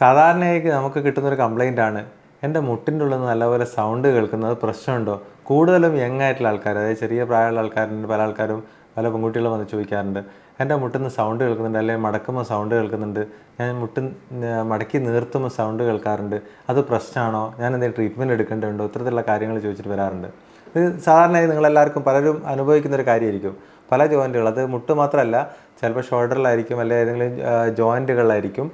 സാധാരണയായി നമുക്ക് കിട്ടുന്നൊരു കംപ്ലൈന്റ് ആണ് എന്റെ മുട്ടിന്റെ ഉള്ളിൽ നിന്ന് നല്ലപോലെ സൗണ്ട് കേൾക്കുന്നത് പ്രശ്നമുണ്ടോ? കൂടുതലും യങ് ആയിട്ടുള്ള ആൾക്കാർ അതായത് ചെറിയ പ്രായമുള്ള ആൾക്കാരുണ്ട് പല ആൾക്കാരും പല പെൺകുട്ടികളും വന്ന് ചോദിക്കാറുണ്ട് എന്റെ മുട്ടിൽ നിന്ന് സൗണ്ട് കേൾക്കുന്നുണ്ട് അല്ലെങ്കിൽ മടക്കുമ്പോൾ സൗണ്ട് കേൾക്കുന്നുണ്ട് ഞാൻ മുട്ടിൻ മടക്കി നിർത്തുമ്പോൾ സൗണ്ട് കേൾക്കാറുണ്ട് അത് പ്രശ്നമാണോ ഞാൻ എന്തെങ്കിലും ട്രീറ്റ്മെന്റ് എടുക്കേണ്ടതുണ്ടോ? ഇത്തരത്തിലുള്ള കാര്യങ്ങൾ ചോദിച്ചിട്ട് വരാറുണ്ട്. ഇത് സാധാരണയായി നിങ്ങളെല്ലാവർക്കും പലരും അനുഭവിക്കുന്ന ഒരു കാര്യമായിരിക്കും. പല ജോയിന്റുകൾ അത് മുട്ട് മാത്രമല്ല ചിലപ്പോൾ ഷോൾഡറിലായിരിക്കും അല്ലെങ്കിൽ ഏതെങ്കിലും ജോയിന്റുകളിലായിരിക്കും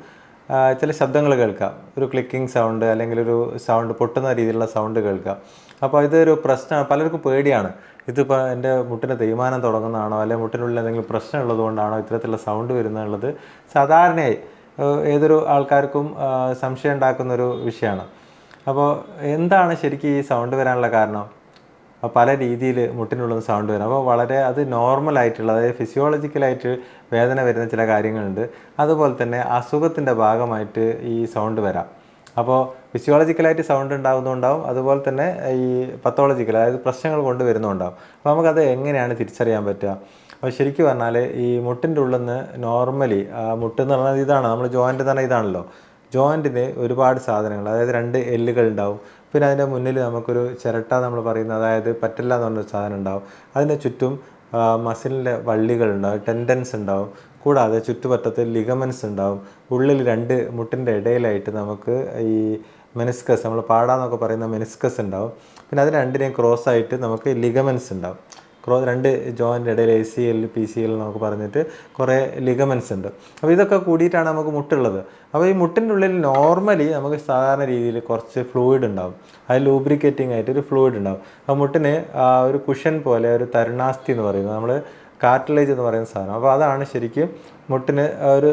ചില ശബ്ദങ്ങൾ കേൾക്കാം. ഒരു ക്ലിക്കിംഗ് സൗണ്ട് അല്ലെങ്കിൽ ഒരു സൗണ്ട് പൊട്ടുന്ന രീതിയിലുള്ള സൗണ്ട് കേൾക്കാം. അപ്പോൾ ഇതൊരു പ്രശ്നമാണ് പലർക്കും പേടിയാണ്. ഇതിപ്പോൾ എന്റെ മുട്ടിന് തേയ്മാനം തുടങ്ങുന്നതാണോ? അല്ലെങ്കിൽ മുട്ടിനുള്ളിൽ എന്തെങ്കിലും പ്രശ്നം ഉള്ളതുകൊണ്ടാണോ ഇത്തരത്തിലുള്ള സൗണ്ട് വരുന്നുള്ളത് സാധാരണയായി ഏതൊരു ആൾക്കാർക്കും സംശയം ഉണ്ടാക്കുന്നൊരു വിഷയമാണ്. അപ്പോൾ എന്താണ് ശരിക്കും ഈ സൗണ്ട് വരാനുള്ള കാരണം? പല രീതിയിൽ മുട്ടിനുള്ള സൗണ്ട് വരും. അപ്പോൾ വളരെ അത് നോർമൽ ആയിട്ടുള്ള അതായത് ഫിസിയോളജിക്കലായിട്ട് വേദന വരുന്ന ചില കാര്യങ്ങളുണ്ട്. അതുപോലെ തന്നെ അസുഖത്തിന്റെ ഭാഗമായിട്ട് ഈ സൗണ്ട് വരാം. അപ്പോൾ ഫിസിയോളജിക്കലായിട്ട് സൗണ്ട് ഉണ്ടാകുന്നുണ്ടാവും അതുപോലെ തന്നെ ഈ പത്തോളജിക്കൽ അതായത് പ്രശ്നങ്ങൾ കൊണ്ട് വരുന്നുണ്ടാവും അപ്പോൾ നമുക്കത് എങ്ങനെയാണ് തിരിച്ചറിയാൻ പറ്റുക? അപ്പോൾ ശരിക്കും പറഞ്ഞാൽ ഈ മുട്ടിന്റെ ഉള്ളിൽ നിന്ന് നോർമലി മുട്ടെന്ന് പറഞ്ഞാൽ ഇതാണ് നമ്മൾ ജോയിന്റ് തന്നെ ഇതാണല്ലോ. ജോയിന്റിന് ഒരുപാട് സാധനങ്ങൾ അതായത് രണ്ട് എല്ലുകൾ ഉണ്ടാവും. പിന്നെ അതിന്റെ മുന്നിൽ നമുക്കൊരു ചിരട്ട നമ്മൾ പറയുന്ന അതായത് പറ്റില്ല എന്ന് പറഞ്ഞൊരു സാധനം ഉണ്ടാവും. അതിന്റെ ചുറ്റും മസിലിന്റെ വള്ളികൾ ഉണ്ടാവും ടെൻഡൻസ് ഉണ്ടാവും. കൂടാതെ ചുറ്റുപറ്റത്ത് ലിഗമെൻസ് ഉണ്ടാവും. ഉള്ളിൽ രണ്ട് മുട്ടിന്റെ ഇടയിലായിട്ട് നമുക്ക് ഈ മെനിസ്കസ് നമ്മൾ പാടാന്നൊക്കെ പറയുന്ന മെനിസ്കസ് ഉണ്ടാവും. പിന്നെ അത് രണ്ടിനെയും ക്രോസ് ആയിട്ട് നമുക്ക് ലിഗമെൻസ് ഉണ്ടാവും. ക്രോ രണ്ട് ജോയിന്റ് ഇടയിൽ A C L P C L എന്നൊക്കെ പറഞ്ഞിട്ട് കുറേ ലിഗമെൻസ് ഉണ്ട്. അപ്പോൾ ഇതൊക്കെ കൂടിയിട്ടാണ് നമുക്ക് മുട്ടുള്ളത്. അപ്പോൾ ഈ മുട്ടിന്റെ ഉള്ളിൽ നോർമലി നമുക്ക് സാധാരണ രീതിയിൽ കുറച്ച് ഫ്ലൂയിഡ് ഉണ്ടാവും. അത് ലൂബ്രിക്കേറ്റിംഗ് ആയിട്ട് ഒരു ഫ്ലൂയിഡ് ഉണ്ടാവും. ആ മുട്ടിന് ഒരു കുഷൻ പോലെ ഒരു തരുണാസ്തി എന്ന് പറയുന്നത് നമ്മൾ കാർട്ടിലേജ് എന്ന് പറയുന്ന സാധനം. അപ്പോൾ അതാണ് ശരിക്കും മുട്ടിന് ഒരു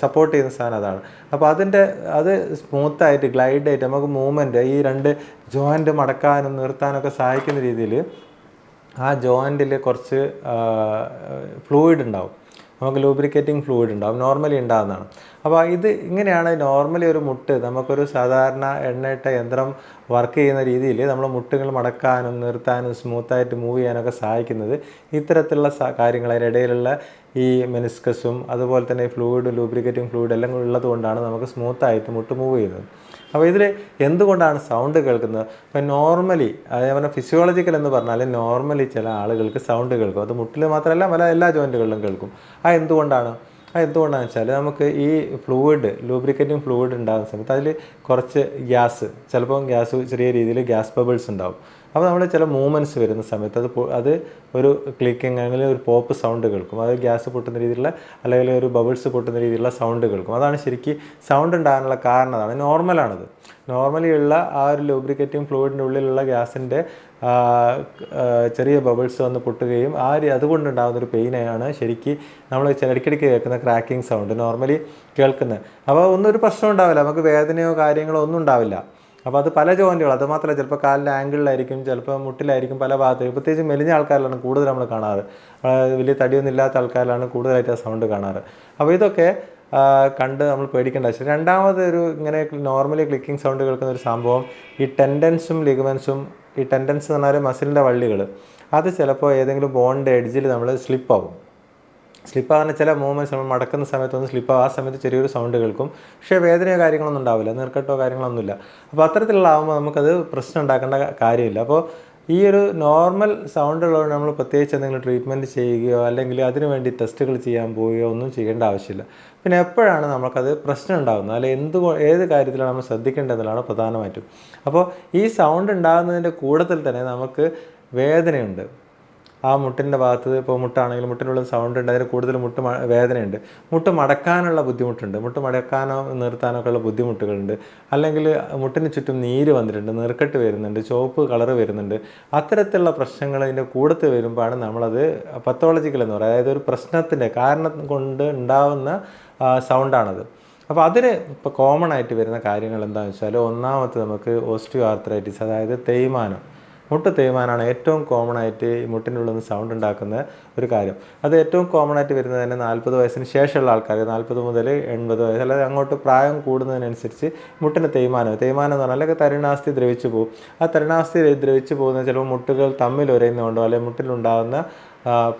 സപ്പോർട്ട് ചെയ്യുന്ന സാധനം അതാണ്. അപ്പോൾ അതിന്റെ അത് സ്മൂത്തായിട്ട് ഗ്ലൈഡായിട്ട് നമുക്ക് മൂവ്മെന്റ് ഈ രണ്ട് ജോയിന്റ് മടക്കാനും നിർത്താനൊക്കെ സഹായിക്കുന്ന രീതിയിൽ ആ ജോയിന്റിൽ കുറച്ച് ഫ്ലൂയിഡ് ഉണ്ടാവും. നമുക്ക് ലൂബ്രിക്കേറ്റിംഗ് ഫ്ലൂയിഡ് ഉണ്ടാവും. നോർമലി ഉണ്ടാകുന്നതാണ് അപ്പോൾ ഇത് ഇങ്ങനെയാണ് നോർമലി ഒരു മുട്ട് നമുക്കൊരു സാധാരണ എണ്ണയിട്ട യന്ത്രം വർക്ക് ചെയ്യുന്ന രീതിയിൽ നമ്മൾ മുട്ടുകൾ മടക്കാനും നിർത്താനും സ്മൂത്തായിട്ട് മൂവ് ചെയ്യാനൊക്കെ സഹായിക്കുന്നത് ഇത്തരത്തിലുള്ള കാര്യങ്ങൾ അതിനിടയിലുള്ള ഈ മെനിസ്കസും അതുപോലെ തന്നെ ഫ്ലൂയിഡ് ലൂബ്രിക്കറ്റും ഫ്ലൂയിഡ് എല്ലാം ഉള്ളത് കൊണ്ടാണ് നമുക്ക് സ്മൂത്തായിട്ട് മുട്ട് മൂവ് ചെയ്യുന്നത്. അപ്പോൾ ഇതിൽ എന്തുകൊണ്ടാണ് സൗണ്ട് കേൾക്കുന്നത്? ഇപ്പം നോർമലി അതേപോലെ ഫിസിയോളജിക്കൽ എന്ന് പറഞ്ഞാൽ നോർമലി ചില ആളുകൾക്ക് സൗണ്ട് കേൾക്കും. അത് മുട്ടിൽ മാത്രമല്ല പല എല്ലാ ജോയിന്റുകളിലും കേൾക്കും. ആ എന്തുകൊണ്ടാണ്? എന്തുകൊണ്ടാണെന്ന് വെച്ചാൽ നമുക്ക് ഈ ഫ്ലൂയിഡ് ലൂബ്രിക്കറ്റിംഗ് ഫ്ലൂയിഡ് ഉണ്ടാകുന്ന സമയത്ത് അതിൽ കുറച്ച് ഗ്യാസ് ചിലപ്പോൾ ഗ്യാസ് ചെറിയ രീതിയിൽ ഗ്യാസ് ബബിൾസ് ഉണ്ടാവും. അപ്പോൾ നമ്മൾ ചില മൂവ്മെന്റ്സ് വരുന്ന സമയത്ത് അത് അത് ഒരു ക്ലിക്കിങ് അല്ലെങ്കിൽ ഒരു പോപ്പ് സൗണ്ട് കേൾക്കും. അത് ഗ്യാസ് പൊട്ടുന്ന രീതിയിലുള്ള അല്ലെങ്കിൽ ഒരു ബബിൾസ് പൊട്ടുന്ന രീതിയിലുള്ള സൗണ്ട് കേൾക്കും. അതാണ് ശരിക്കും സൗണ്ട് ഉണ്ടാകാനുള്ള കാരണം അതാണ്. നോർമലാണത് നോർമലി ഉള്ള ആ ഒരു ലൂബ്രിക്കറ്റിംഗ് ഫ്ലൂയിഡിന്റെ ഉള്ളിലുള്ള ഗ്യാസിന്റെ ചെറിയ ബബിൾസ് വന്ന് പൊട്ടുകയും ആ ഒരു അതുകൊണ്ടുണ്ടാകുന്ന ഒരു പെയിനാണ് ശരിക്കും നമ്മൾ ഇടയ്ക്കിടയ്ക്ക് കേൾക്കുന്ന ക്രാക്കിംഗ് സൗണ്ട് നോർമലി കേൾക്കുന്നത്. അപ്പോൾ ഒന്നും ഒരു പ്രശ്നം ഉണ്ടാവില്ല. നമുക്ക് വേദനയോ കാര്യങ്ങളോ ഒന്നും ഉണ്ടാവില്ല. അപ്പോൾ അത് പല ജോയിന്റുകൾ അത് മാത്രമല്ല ചിലപ്പോൾ കാലിന്റെ ആംഗിളിലായിരിക്കും ചിലപ്പോൾ മുട്ടിലായിരിക്കും പല ഭാഗത്തും. പ്രത്യേകിച്ച് മെലിഞ്ഞ ആൾക്കാരിലാണ് കൂടുതൽ നമ്മൾ കാണാറ്. വലിയ തടിയൊന്നും ഇല്ലാത്ത ആൾക്കാരിലാണ് കൂടുതലായിട്ട് ആ സൗണ്ട് കാണാറ്. അപ്പോൾ ഇതൊക്കെ കണ്ട് നമ്മൾ പേടിക്കേണ്ട ആവശ്യം രണ്ടാമത് ഒരു ഇങ്ങനെ നോർമലി ക്ലിക്കിംഗ് സൗണ്ട് കേൾക്കുന്ന ഒരു സംഭവം ഈ ടെൻഡൻസും ലിഗമെൻസും ഈ ടെൻഡൻസ് എന്ന് പറഞ്ഞാൽ മസിലിന്റെ വള്ളികൾ. അത് ചിലപ്പോൾ ഏതെങ്കിലും ബോണിന്റെ എഡ്ജിൽ നമ്മൾ സ്ലിപ്പാവും സ്ലിപ്പ് ആകുന്ന ചില മൂവ്മെന്റ്സ് നമ്മൾ മടക്കുന്ന സമയത്തൊന്ന് സ്ലിപ്പാകും ആ സമയത്ത് ചെറിയൊരു സൗണ്ട് കേൾക്കും. പക്ഷേ വേദനയോ കാര്യങ്ങളൊന്നും ഉണ്ടാവില്ല. നീർക്കെട്ടോ കാര്യങ്ങളൊന്നുമില്ല. അപ്പോൾ അത്തരത്തിലുള്ള ആകുമ്പോൾ നമുക്കത് പ്രശ്നം ഉണ്ടാക്കേണ്ട കാര്യമില്ല. അപ്പോൾ ഈ ഒരു നോർമൽ സൗണ്ട് ഉള്ളതുകൊണ്ട് നമ്മൾ പ്രത്യേകിച്ച് എന്തെങ്കിലും ട്രീറ്റ്മെന്റ് ചെയ്യുകയോ അല്ലെങ്കിൽ അതിനു വേണ്ടി ടെസ്റ്റുകൾ ചെയ്യാൻ പോവുകയോ ഒന്നും ചെയ്യേണ്ട ആവശ്യമില്ല. പിന്നെ എപ്പോഴാണ് നമുക്കത് പ്രശ്നം ഉണ്ടാകുന്നത് അല്ലെങ്കിൽ എന്ത് ഏത് കാര്യത്തിലാണ് നമ്മൾ ശ്രദ്ധിക്കേണ്ടതെന്നുള്ളതാണ് പ്രധാനമായിട്ടും. അപ്പോൾ ഈ സൗണ്ട് ഉണ്ടാകുന്നതിന്റെ കൂടത്തിൽ തന്നെ നമുക്ക് വേദനയുണ്ട്. ആ മുട്ടിന്റെ ഭാഗത്ത് ഇപ്പോൾ മുട്ടാണെങ്കിലും മുട്ടിനുള്ള സൗണ്ട് ഉണ്ട് അതിന് കൂടുതൽ മുട്ട് വേദനയുണ്ട്. മുട്ട് മടക്കാനുള്ള ബുദ്ധിമുട്ടുണ്ട്. മുട്ട് മടക്കാനോ നിർത്താനോ ഒക്കെ ഉള്ള ബുദ്ധിമുട്ടുകളുണ്ട്. അല്ലെങ്കിൽ മുട്ടിന് ചുറ്റും നീര് വന്നിട്ടുണ്ട് നിർക്കെട്ട് വരുന്നുണ്ട് ചുവപ്പ് കളറ് വരുന്നുണ്ട്. അത്തരത്തിലുള്ള പ്രശ്നങ്ങൾ ഇതിന്റെ കൂടത്ത് വരുമ്പോഴാണ് നമ്മളത് പത്തോളജിക്കൽ എന്ന് പറയുക. അതായത് ഒരു പ്രശ്നത്തിന്റെ കാരണം കൊണ്ട് ഉണ്ടാവുന്ന സൗണ്ടാണത് അപ്പോൾ അതിന് ഇപ്പോൾ കോമൺ ആയിട്ട് വരുന്ന കാര്യങ്ങൾ എന്താണെന്ന് വെച്ചാൽ ഒന്നാമത്തെ നമുക്ക് ഓസ്റ്റിയോ ആർത്രൈറ്റിസ് അതായത് തേയ്മാനം. മുട്ട് തേയ്മാനാണ് ഏറ്റവും കോമൺ ആയിട്ട് ഈ മുട്ടിനുള്ളിൽ നിന്ന് സൗണ്ട് ഉണ്ടാക്കുന്ന ഒരു കാര്യം. അത് ഏറ്റവും കോമൺ ആയിട്ട് വരുന്നത് തന്നെ നാൽപ്പത് വയസ്സിന് ശേഷമുള്ള ആൾക്കാർ നാൽപ്പത് മുതൽ എൺപത് വയസ്സ് അല്ലെങ്കിൽ അങ്ങോട്ട് പ്രായം കൂടുന്നതിനനുസരിച്ച് മുട്ടിന് തേയ്മാനം തേയ്മാനം എന്ന് പറഞ്ഞാൽ അല്ലെങ്കിൽ തരുണാസ്ഥി ദ്രവിച്ചു പോകും. ആ തരുണാസ്ഥി ദ്രവിച്ചു പോകുന്ന ചിലപ്പോൾ മുട്ടുകൾ തമ്മിൽ ഉരയുന്നതുകൊണ്ടോ അല്ലെങ്കിൽ മുട്ടിലുണ്ടാകുന്ന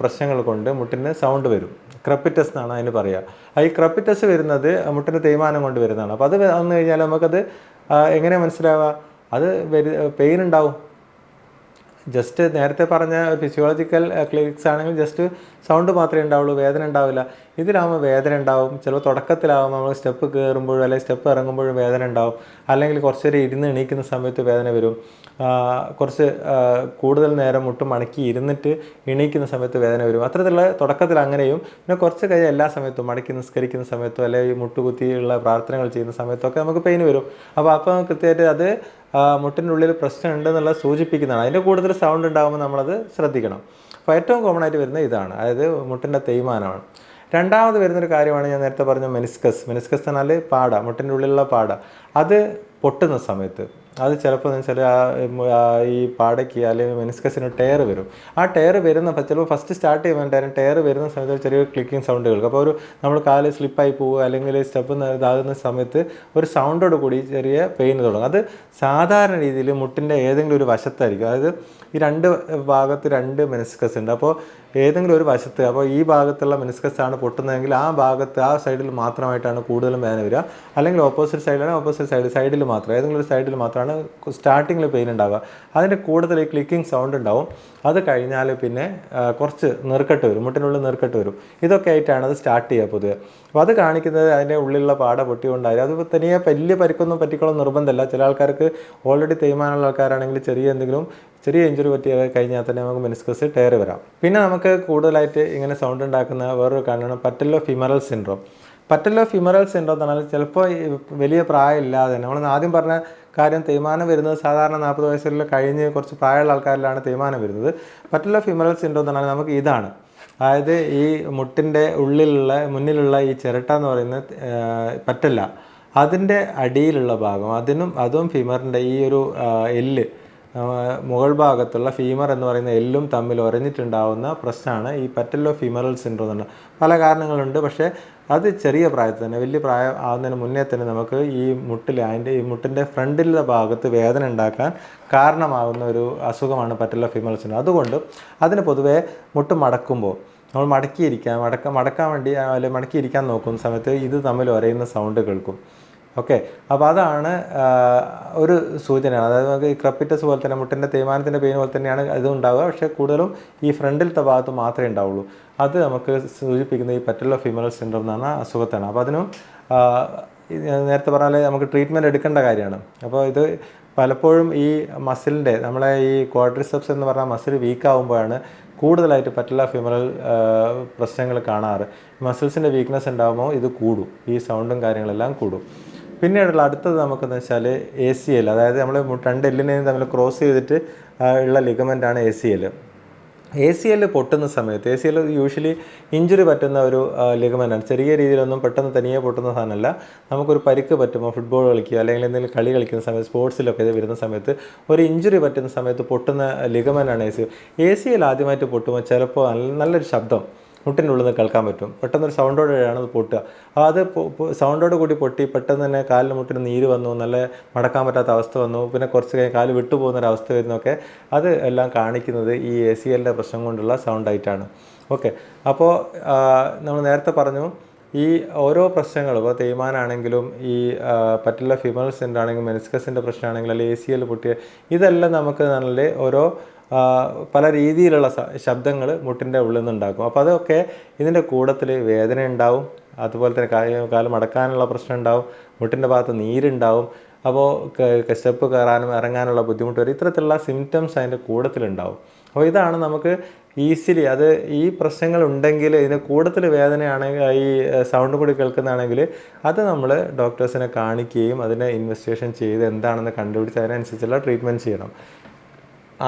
പ്രശ്നങ്ങൾ കൊണ്ട് മുട്ടിന് സൗണ്ട് വരും. ക്രപ്പിറ്റസ് എന്നാണ് അതിന് പറയുക. ഈ ക്രപ്പിറ്റസ് വരുന്നത് മുട്ടിന് തേയ്മാനം കൊണ്ട് വരുന്നതാണ്. അപ്പോൾ അത് വന്നു കഴിഞ്ഞാൽ നമുക്കത് എങ്ങനെ മനസ്സിലാവുക? അത് വരു പെയിൻ ഉണ്ടാവും. ജസ്റ്റ് നേരത്തെ പറഞ്ഞ ഫിസിയോളജിക്കൽ ക്ലിനിക്സ് ആണെങ്കിൽ ജസ്റ്റ് സൗണ്ട് മാത്രമേ ഉണ്ടാവുള്ളൂ വേദന ഉണ്ടാവില്ല. ഇതിലാവുമ്പോൾ വേദന ഉണ്ടാവും. ചിലപ്പോൾ തുടക്കത്തിലാവുമ്പോൾ നമ്മൾ സ്റ്റെപ്പ് കയറുമ്പോഴും അല്ലെങ്കിൽ സ്റ്റെപ്പ് ഇറങ്ങുമ്പോഴും വേദന ഉണ്ടാവും. അല്ലെങ്കിൽ കുറച്ച് നേരം ഇരുന്ന് എണീക്കുന്ന സമയത്ത് വേദന വരും. കുറച്ച് കൂടുതൽ നേരം മുട്ടും മടക്കി ഇരുന്നിട്ട് എണീക്കുന്ന സമയത്ത് വേദന വരും. അത്തരത്തിലുള്ള തുടക്കത്തിൽ അങ്ങനെയും പിന്നെ കുറച്ച് കഴിഞ്ഞ് എല്ലാ സമയത്തും മടക്കി നിസ്കരിക്കുന്ന സമയത്തോ അല്ലെങ്കിൽ മുട്ടുകുത്തിയുള്ള പ്രാർത്ഥനകൾ ചെയ്യുന്ന സമയത്തൊക്കെ നമുക്ക് പെയിൻ വരും. അപ്പോൾ അപ്പോൾ കൃത്യമായിട്ട് അത് മുട്ടിനുള്ളിൽ പ്രശ്നം ഉണ്ടെന്നുള്ളത് സൂചിപ്പിക്കുന്നതാണ്. അതിന്റെ കൂടുതൽ സൗണ്ട് ഉണ്ടാകുമ്പോൾ നമ്മളത് ശ്രദ്ധിക്കണം. അപ്പോൾ ഏറ്റവും കോമൺ ആയിട്ട് വരുന്നത് ഇതാണ്. അതായത് മുട്ടിന്റെ തേയ്മാനമാണ്. രണ്ടാമത് വരുന്നൊരു കാര്യമാണ് ഞാൻ നേരത്തെ പറഞ്ഞ മെനിസ്കസ്. മെനിസ്കസ് എന്നാൽ പാട മുട്ടിന്റെ ഉള്ളിലുള്ള പാട. അത് പൊട്ടുന്ന സമയത്ത്. അത് ചിലപ്പോൾ എന്ന് വെച്ചാൽ ഈ പാടയ്ക്ക് അല്ലെങ്കിൽ മെനിസ്കസിന് ടയർ വരും. ആ ടയർ വരുന്ന ചിലപ്പോൾ ഫസ്റ്റ് സ്റ്റാർട്ട് ചെയ്യുമ്പോൾ ടയർ വരുന്ന സമയത്ത് ചെറിയ ക്ലിക്കിംഗ് സൗണ്ട് കേൾക്കും. അപ്പോൾ ഒരു നമ്മൾ കാൽ സ്ലിപ്പായി പോവുക അല്ലെങ്കിൽ സ്റ്റെപ്പ് ഇതാകുന്ന സമയത്ത് ഒരു സൗണ്ടോട് കൂടി ചെറിയ പെയിൻ തുടങ്ങും. അത് സാധാരണ രീതിയിൽ മുട്ടിന്റെ ഏതെങ്കിലും ഒരു വശത്തായിരിക്കും. അതായത് ഈ രണ്ട് ഭാഗത്ത് രണ്ട് മെനിസ്കസ് ഉണ്ട്. അപ്പോൾ ഏതെങ്കിലും ഒരു വശത്ത് അപ്പോൾ ഈ ഭാഗത്തുള്ള മെനിസ്കസ് ആണ് പൊട്ടുന്നതെങ്കിൽ ആ ഭാഗത്ത് ആ സൈഡിൽ മാത്രമായിട്ടാണ് കൂടുതലും വേദന വരിക. അല്ലെങ്കിൽ ഓപ്പോസിറ്റ് സൈഡിലാണ് ഓപ്പോസിറ്റ് സൈഡ് സൈഡിൽ മാത്രം ഏതെങ്കിലും ഒരു സൈഡിൽ മാത്രമാണ് സ്റ്റാർട്ടിങ്ങിൽ പെയിൻ ഉണ്ടാവുക. അതിന്റെ കൂടുതൽ ഈ ക്ലിക്കിംഗ് സൗണ്ട് ഉണ്ടാവും. അത് കഴിഞ്ഞാൽ പിന്നെ കുറച്ച് നെറുക്കെട്ട് വരും മുട്ടിനുള്ളിൽ നെറുക്കെട്ട് വരും. ഇതൊക്കെ ആയിട്ടാണ് അത് സ്റ്റാർട്ട് ചെയ്യുക പൊതുവെ. അപ്പോൾ അത് കാണിക്കുന്നത് അതിന്റെ ഉള്ളിലുള്ള പാട പൊട്ടിക്കൊണ്ടായാലും അത് തനിയെ വലിയ പരിക്കൊന്നും പറ്റിക്കോളം നിർബന്ധമല്ല. ചില ആൾക്കാർക്ക് ഓൾറെഡി തേയ്മാനമുള്ള ആൾക്കാരാണെങ്കിൽ ചെറിയ എന്തെങ്കിലും ചെറിയ ഇഞ്ചുറി പറ്റിയ കഴിഞ്ഞാൽ തന്നെ നമുക്ക് മെനിസ്കസ് ടയർ വരാം. പിന്നെ നമുക്ക് കൂടുതലായിട്ട് ഇങ്ങനെ സൗണ്ട് ഉണ്ടാക്കുന്ന വേറൊരു കാരണമാണ് patellofemoral syndrome patellofemoral syndrome എന്ന് പറഞ്ഞാൽ ചിലപ്പോൾ വലിയ പ്രായമില്ലാതെ നമ്മൾ ആദ്യം പറഞ്ഞ കാര്യം തേയ്മാനം വരുന്നത് സാധാരണ നാൽപ്പത് വയസ്സിൽ കഴിഞ്ഞ് കുറച്ച് പ്രായമുള്ള ആൾക്കാരിലാണ് തേയ്മാനം വരുന്നത്. പറ്റല്ലോ ഫിമറൽ സിൻഡ്രോം എന്ന് പറഞ്ഞാൽ നമുക്ക് ഇതാണ്. അതായത് ഈ മുട്ടിന്റെ ഉള്ളിലുള്ള മുന്നിലുള്ള ഈ ചിരട്ട എന്ന് പറയുന്ന പറ്റല്ല. അതിന്റെ അടിയിലുള്ള ഭാഗം അതിനും അതും ഫിമറിന്റെ ഈ ഒരു എല്ല് മുകൾ ഭാഗത്തുള്ള ഫീമർ എന്ന് പറയുന്ന എല്ലും തമ്മിൽ ഉരഞ്ഞിട്ടുണ്ടാവുന്ന പ്രശ്നമാണ് ഈ പറ്റല്ലോ ഫീമറൽ സിൻഡ്രോം എന്ന് പല കാരണങ്ങളുണ്ട്. പക്ഷേ അത് ചെറിയ പ്രായത്തിൽ തന്നെ വലിയ പ്രായം ആവുന്നതിന് മുന്നേ തന്നെ നമുക്ക് ഈ മുട്ടിൽ അതിന്റെ ഈ മുട്ടിന്റെ ഫ്രണ്ടിലെ ഭാഗത്ത് വേദന ഉണ്ടാക്കാൻ കാരണമാകുന്ന ഒരു അസുഖമാണ് പറ്റല്ലോ ഫീമറൽ സിൻഡ്രോം അതുകൊണ്ട് അതിന് പൊതുവേ മുട്ട് മടക്കുമ്പോൾ നമ്മൾ മടക്കിയിരിക്കാൻ മടക്ക മടക്കാൻ വേണ്ടി അല്ലെങ്കിൽ മടക്കിയിരിക്കാൻ നോക്കുന്ന സമയത്ത് ഇത് തമ്മിൽ ഒരയുന്ന സൗണ്ട് കേൾക്കും. ഓക്കെ. അപ്പോൾ അതാണ് ഒരു സൂചന അതായത് നമുക്ക് ഈ ക്രപ്പിറ്റസ് പോലെ തന്നെ മുട്ടിന്റെ തേയ്മാനത്തിന്റെ പെയിൻ പോലെ തന്നെയാണ് ഇത് ഉണ്ടാവുക. പക്ഷേ കൂടുതലും ഈ ഫ്രണ്ടിലത്തെ ഭാഗത്ത് മാത്രമേ ഉണ്ടാവുള്ളൂ. അത് നമുക്ക് സൂചിപ്പിക്കുന്ന ഈ പറ്റല്ലോ ഫിമറൽ സിൻഡ്രോം എന്ന് പറഞ്ഞ അസുഖത്താണ്. അപ്പോൾ അതിനും നേരത്തെ പറഞ്ഞാൽ നമുക്ക് ട്രീറ്റ്മെന്റ് എടുക്കേണ്ട കാര്യമാണ്. അപ്പോൾ ഇത് പലപ്പോഴും ഈ മസിലിന്റെ നമ്മളെ ഈ ക്വാഡ്രിസെപ്സ് എന്ന് പറഞ്ഞ മസിൽ വീക്ക് ആകുമ്പോഴാണ് കൂടുതലായിട്ട് പറ്റില്ല ഫിമറൽ പ്രശ്നങ്ങൾ കാണാറ്. മസിൽസിന്റെ വീക്ക്നെസ് ഉണ്ടാകുമ്പോൾ ഇത് കൂടും. ഈ സൗണ്ടും കാര്യങ്ങളെല്ലാം കൂടും. പിന്നീടുള്ള അടുത്തത് നമുക്കെന്ന് വെച്ചാൽ എ സി എൽ അതായത് നമ്മൾ രണ്ട് എല്ലിനെയും തമ്മിൽ ക്രോസ് ചെയ്തിട്ട് ഉള്ള ലിഗമെന്റാണ് A C L A C L പൊട്ടുന്ന സമയത്ത് A C L usually injury പറ്റുന്ന ഒരു ലിഗമെന്റാണ് ചെറിയ രീതിയിലൊന്നും പെട്ടെന്ന് തനിയെ പൊട്ടുന്ന സാധനമല്ല. നമുക്കൊരു പരിക്ക് പറ്റുമ്പോൾ ഫുട്ബോൾ കളിക്കുക അല്ലെങ്കിൽ എന്തെങ്കിലും കളി കളിക്കുന്ന സമയത്ത് സ്പോർട്സിലൊക്കെ വരുന്ന സമയത്ത് ഒരു ഇഞ്ചുറി പറ്റുന്ന സമയത്ത് പൊട്ടുന്ന ലിഗമെന്റാണ് A C A C L ആദ്യമായിട്ട് പൊട്ടുമ്പോൾ ചിലപ്പോൾ നല്ല- നല്ലൊരു ശബ്ദം മുട്ടിന്റെ ഉള്ളിൽ നിന്ന് കേൾക്കാൻ പറ്റും. പെട്ടെന്നൊരു സൗണ്ടോടെയാണ് അത് പൊട്ടുക. അപ്പോൾ അത് സൗണ്ടോട് കൂടി പൊട്ടി പെട്ടെന്ന് തന്നെ കാലിന് മുട്ടിന് നീര് വന്നു നല്ല മടക്കാൻ പറ്റാത്ത അവസ്ഥ വന്നു പിന്നെ കുറച്ച് കഴിഞ്ഞ് കാൽ വിട്ടുപോകുന്ന ഒരു അവസ്ഥ വരുന്നൊക്കെ അത് എല്ലാം കാണിക്കുന്നത് ഈ എ സി എല്ലിന്റെ പ്രശ്നം കൊണ്ടുള്ള സൗണ്ടായിട്ടാണ് ഓക്കെ അപ്പോൾ നമ്മൾ നേരത്തെ പറഞ്ഞു ഈ ഓരോ പ്രശ്നങ്ങളും ഇപ്പോൾ തേയ്മാനാണെങ്കിലും ഈ പറ്റുള്ള ഫിമൽ സെന്റ് ആണെങ്കിലും മെനിസ്കസിന്റെ പ്രശ്നമാണെങ്കിലും അല്ലെങ്കിൽ എ സി എൽ പൊട്ടിയ ഇതെല്ലാം നമുക്ക് നല്ല ഓരോ പല രീതിയിലുള്ള ശബ്ദങ്ങൾ മുട്ടിന്റെ ഉള്ളിൽ നിന്നുണ്ടാക്കും. അപ്പോൾ അതൊക്കെ ഇതിന്റെ കൂടത്തിൽ വേദന ഉണ്ടാവും. അതുപോലെ തന്നെ കാൽ കാൽ മടക്കാനുള്ള പ്രശ്നം ഉണ്ടാവും. മുട്ടിന്റെ ഭാഗത്ത് നീരുണ്ടാവും. അപ്പോൾ സ്റ്റെപ്പ് കയറാനും ഇറങ്ങാനുള്ള ബുദ്ധിമുട്ട് വരും. ഇത്തരത്തിലുള്ള സിംറ്റംസ് അതിന്റെ കൂടത്തിലുണ്ടാവും അപ്പോൾ ഇതാണ് നമുക്ക് ഈസിലി അത് ഈ പ്രശ്നങ്ങൾ ഉണ്ടെങ്കിൽ ഇതിന് കൂടുതൽ വേദനയാണെങ്കിൽ ഈ സൗണ്ട് കൂടി കേൾക്കുന്നതാണെങ്കിൽ അത് നമ്മൾ ഡോക്ടേഴ്സിനെ കാണിക്കുകയും അതിനെ ഇൻവെസ്റ്റിഗേഷൻ ചെയ്ത് എന്താണെന്ന് കണ്ടുപിടിച്ച് അതിനനുസരിച്ചുള്ള ട്രീറ്റ്മെന്റ് ചെയ്യണം.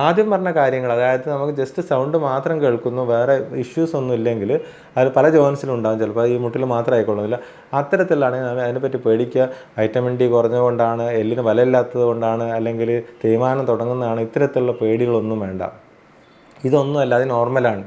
ആദ്യം പറഞ്ഞ കാര്യങ്ങൾ അതായത് നമുക്ക് ജസ്റ്റ് സൗണ്ട് മാത്രം കേൾക്കുന്നു വേറെ ഇഷ്യൂസ് ഒന്നും ഇല്ലെങ്കിൽ അത് പല ജോൻസിലും ഉണ്ടാകും ചിലപ്പോൾ ഈ മുട്ടിൽ മാത്രം ആയിക്കൊള്ളുന്നില്ല. അത്തരത്തിലാണെങ്കിൽ അതിനെപ്പറ്റി പേടിക്കുക. വൈറ്റമിൻ ഡി കുറഞ്ഞതുകൊണ്ടാണ് എല്ലിന് വലയില്ലാത്തത് കൊണ്ടാണ് അല്ലെങ്കിൽ തേയ്മാനം തുടങ്ങുന്നതാണ് ഇത്തരത്തിലുള്ള പേടികളൊന്നും വേണ്ട. ഇതൊന്നുമല്ല അത് നോർമലാണ്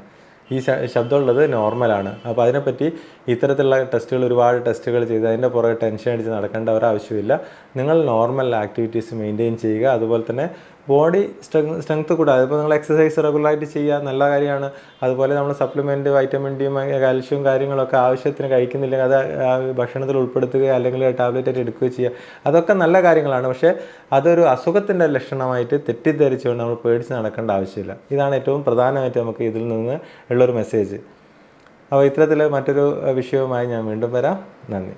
ഈ ശബ്ദമുള്ളത് നോർമലാണ് അപ്പോൾ അതിനെപ്പറ്റി ഇത്തരത്തിലുള്ള ടെസ്റ്റുകൾ ഒരുപാട് ടെസ്റ്റുകൾ ചെയ്ത് അതിന്റെ പുറകെ ടെൻഷൻ അടിച്ച് നടക്കേണ്ട ഒരാവശ്യമില്ല. നിങ്ങൾ നോർമൽ ആക്ടിവിറ്റീസ് മെയിന്റെയിൻ ചെയ്യുക. അതുപോലെ തന്നെ ബോഡി സ്ട്രെങ് സ്ട്രെങ്ത് കൂടാതെ അതിപ്പോൾ നിങ്ങൾ എക്സസൈസ് റെഗുലറായിട്ട് ചെയ്യുക നല്ല കാര്യമാണ്. അതുപോലെ നമ്മൾ സപ്ലിമെന്റ് വൈറ്റമിൻ ഡിയും കാൽഷ്യം കാര്യങ്ങളൊക്കെ ആവശ്യത്തിന് കഴിക്കുന്നില്ലെങ്കിൽ അത് ഭക്ഷണത്തിൽ ഉൾപ്പെടുത്തുകയോ അല്ലെങ്കിൽ ടാബ്ലറ്റ് ആയിട്ട് എടുക്കുകയോ ചെയ്യുക അതൊക്കെ നല്ല കാര്യങ്ങളാണ്. പക്ഷേ അതൊരു അസുഖത്തിന്റെ ലക്ഷണമായിട്ട് തെറ്റിദ്ധരിച്ചുകൊണ്ട് നമ്മൾ പേടിച്ച് നടക്കേണ്ട ആവശ്യമില്ല. ഇതാണ് ഏറ്റവും പ്രധാനമായിട്ട് നമുക്ക് ഇതിൽ നിന്ന് ഉള്ളൊരു മെസ്സേജ് അപ്പോൾ ഇത്തരത്തിൽ മറ്റൊരു വിഷയവുമായി ഞാൻ വീണ്ടും വരാം. നന്ദി.